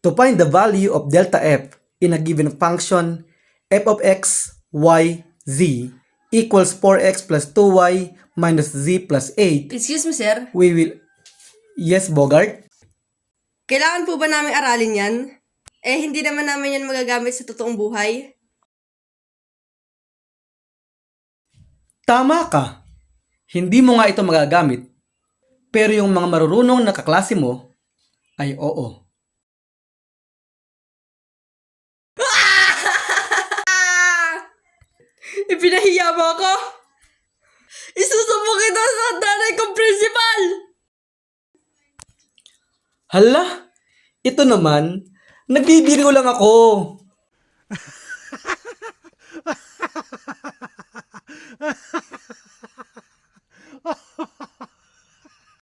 To find the value of delta f in a given function f of x, y, z equals 4x plus 2y minus z plus 8, Excuse me, sir. we will... Yes, Bogart? Kailangan po ba namin aralin yan? Eh, hindi naman namin yan magagamit sa totoong buhay. Tama ka. Hindi mo nga ito magagamit. Pero yung mga marurunong na kaklase mo ay oo. Ipinahiya mo ako! Isusubo kita sa nanay kong principal! Hala, ito naman, nagbibiro lang ako.